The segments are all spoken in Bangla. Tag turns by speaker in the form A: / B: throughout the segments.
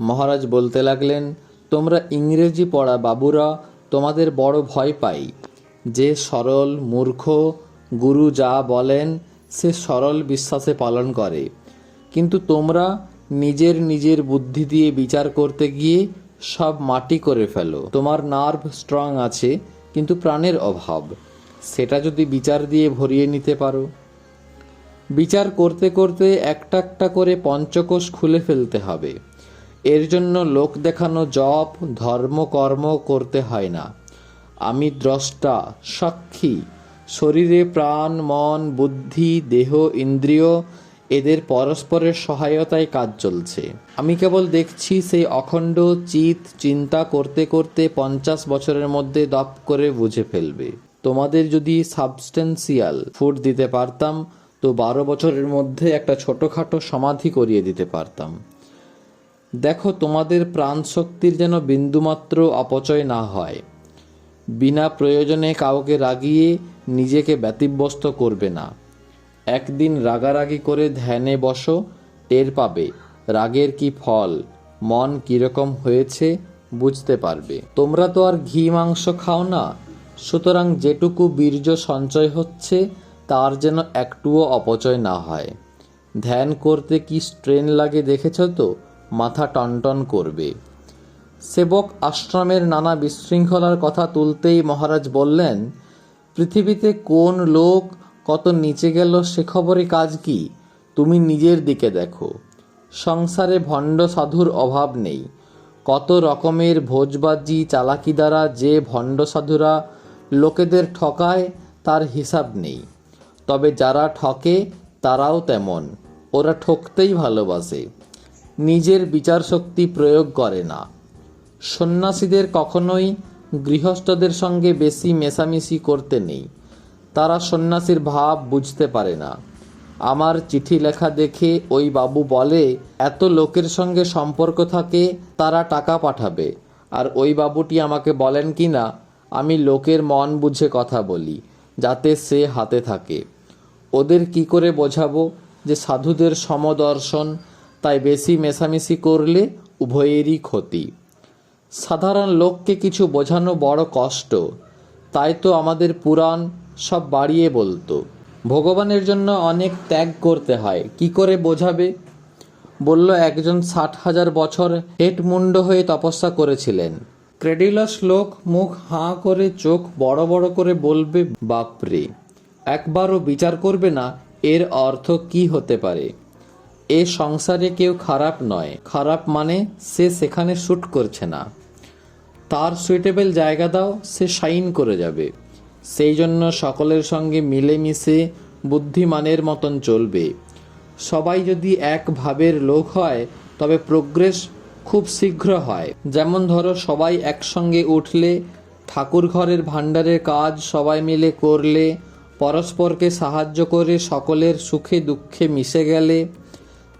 A: মহারাজ বলতে লাগলেন, তোমরা ইংরেজি পড়া বাবুরা, তোমাদের বড় ভয় পাই। যে সরল মূর্খ গুরু যা বলেন, সে সরল বিশ্বাসে পালন করে। কিন্তু তোমরা নিজের নিজের বুদ্ধি দিয়ে বিচার করতে গিয়ে সব মাটি করে ফেলো। তোমার নার্ভ স্ট্রং আছে, কিন্তু প্রাণের অভাব। সেটা যদি বিচার দিয়ে ভরিয়ে নিতে পারো। বিচার করতে করতে একটা একটা করে পঞ্চকোষ খুলে ফেলতে হবে। এর জন্য লোক দেখানো জপ, ধর্ম, কর্ম করতে হয় না। আমি দ্রষ্টা, সাক্ষী। শরীরে প্রাণ, মন, বুদ্ধি, দেহ, ইন্দ্রিয়, এদের পরস্পরের সহায়তায় কাজ চলছে। আমি কেবল দেখছি সেই অখণ্ড চিত চিন্তা করতে করতে পঞ্চাশ বছরের মধ্যে দপ করে বুঝে ফেলবে। তোমাদের যদি সাবস্টেন্সিয়াল ফুড দিতে পারতাম, তো বারো বছরের মধ্যে একটা ছোটোখাটো সমাধি করিয়ে দিতে পারতাম। দেখো তোমাদের প্রাণ শক্তির যেন বিন্দুমাত্র অপচয় না হয়। বিনা প্রয়োজনে কাউকে রাগিয়ে নিজেকে ব্যতিব্যস্ত করবে না। একদিন রাগারাগি করে ধ্যানে বসো, টের পাবে রাগের কি ফল, মন কীরকম হয়েছে বুঝতে পারবে। তোমরা তো আর ঘি, মাংস খাও না। সুতরাং যেটুকু বীর্য সঞ্চয় হচ্ছে, তার যেন একটুও অপচয় না হয়। ধ্যান করতে কি স্ট্রেন লাগে দেখেছ তো? মাথা টনটন করবে। সেবক আশ্রমের নানা বিশৃঙ্খলার কথা তুলতেই মহারাজ বললেন, পৃথিবীতে কোন লোক কত নিচে গেল সে খবরে কাজ কি? তুমি নিজের দিকে দেখো। সংসারে ভণ্ড সাধুর অভাব নেই। কত রকমের ভোজবাজি চালাকি দ্বারা যে ভণ্ড সাধুরা লোকেদের ঠকায়, তার হিসাব নেই। তবে যারা ঠকে, তারাও তেমন। ওরা ঠকতেই ভালোবাসে। নিজের বিচার শক্তি প্রয়োগ করে না। সন্ন্যাসীদের কখনোই গৃহস্থদের সঙ্গে বেশি মেশামেশি করতে নেই। তারা সন্ন্যাসীর ভাব বুঝতে পারে না। আমার চিঠি লেখা দেখে ওই বাবু বলে, এত লোকের সঙ্গে সম্পর্ক থাকে, তারা টাকা পাঠাবে। আর ওই বাবুটি আমাকে বলেন কি না, আমি লোকের মন বুঝে কথা বলি, যাতে সে হাতে থাকে। ওদের কি করে বোঝাবো যে সাধুদের সমদর্শন তাই বেশি মেশামেশি করলে উভয়েরই ক্ষতি। সাধারণ লোককে কিছু বোঝানো বড় কষ্ট। তাই তো আমাদের পুরাণ সব বাড়িয়ে বলতো, ভগবানের জন্য অনেক ত্যাগ করতে হয়, কি করে বোঝাবে? বলল, একজন ষাট হাজার বছর হেটমুন্ড হয়ে তপস্যা করেছিলেন। ক্রেডিলস লোক মুখ হাঁ করে চোখ বড় বড় করে বলবে, বাপরে, একবারও বিচার করবে না, এর অর্থ কি হতে পারে? এ সংসারে কেউ খারাপ নয়। খারাপ মানে সে সেখানে শ্যুট করছে না। তার সুইটেবল জায়গা দাও, সে শাইন করে যাবে। সেই জন্য সকলের সঙ্গে মিলেমিশে বুদ্ধিমানের মতন চলবে। সবাই যদি এক ভাবের লোক হয়, তবে প্রোগ্রেস খুব শীঘ্র হয়। যেমন ধরো, সবাই একসঙ্গে উঠলে, ঠাকুর ঘরের ভাণ্ডারের কাজ সবাই মিলে করলে, পরস্পরকে সাহায্য করে সকলের সুখে দুঃখে মিশে গেলে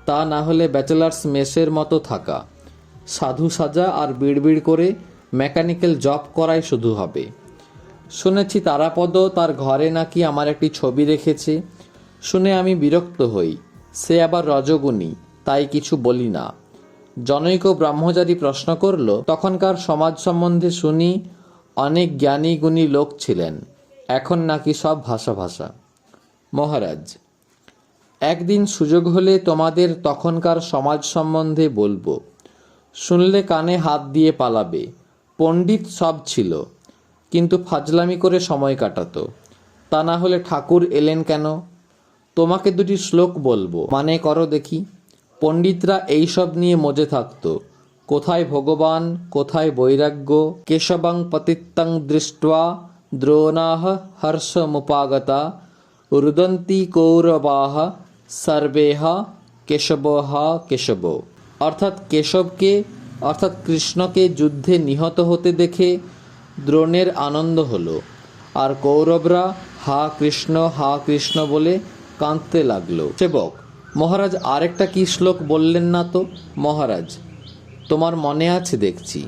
A: তা না হলে ব্যাচেলার্স মেসের মতো থাকা। সাধু সাজা আর বিড়বিড় করে মেকানিক্যাল জব করাই শুধু হবে। শুনেছি তারাপদ তার ঘরে নাকি আমার একটি ছবি রেখেছে। শুনে আমি বিরক্ত হই। সে আবার রজগুণী, তাই কিছু বলি না। জনৈক ব্রহ্মচারী প্রশ্ন করল, তখনকার সমাজ সম্বন্ধে শুনি অনেক জ্ঞানী গুণী লোক ছিলেন। এখন নাকি সব ভাষা ভাষা। মহারাজ একদিন সুযোগ হলে তোমাদের তখনকার সমাজ সম্বন্ধে বলব। শুনলে কানে হাত দিয়ে পালাবে। পণ্ডিত সব ছিল, কিন্তু ফাজলামি করে সময় কাটাতো। তা না হলে ঠাকুর এলেন কেন? তোমাকে দুটি শ্লোক বলব। মানে করো দেখি। পণ্ডিতরা এইসব নিয়ে মজে থাকত। কোথায় ভগবান, কোথায় বৈরাগ্য, কেশবং পতিত্তং দৃষ্টা দ্রোণাহ হর্ষমুপাগতা, রুদন্তী কৌরবাহ সর্বেহ কেশবহ কেশব। অর্থাৎ কেশবকে, অর্থাৎ কৃষ্ণকে যুদ্ধে নিহত হতে দেখে দ্রোণের আনন্দ হলো। আর কৌরবরা, হা কৃষ্ণ হা কৃষ্ণ বলে কাঁদতে লাগল। সেবক, মহারাজ, আরেকটা কি শ্লোক বললেন না তো? মহারাজ, তোমার মনে আছে দেখছি।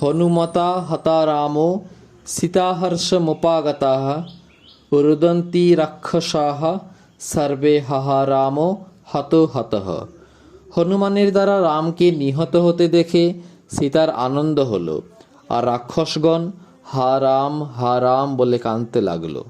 A: হনুমতা হতারামো সীতাহর্ষমুপাগতা রুদন্তি রাক্ষসাহ সর্বে হাহা রাম হত হত। হনুমানের দ্বারা রামকে নিহত হতে দেখে সীতার আনন্দ হল। আর রাক্ষসগণ, হা রাম হা রাম বলে কাঁদতে লাগল।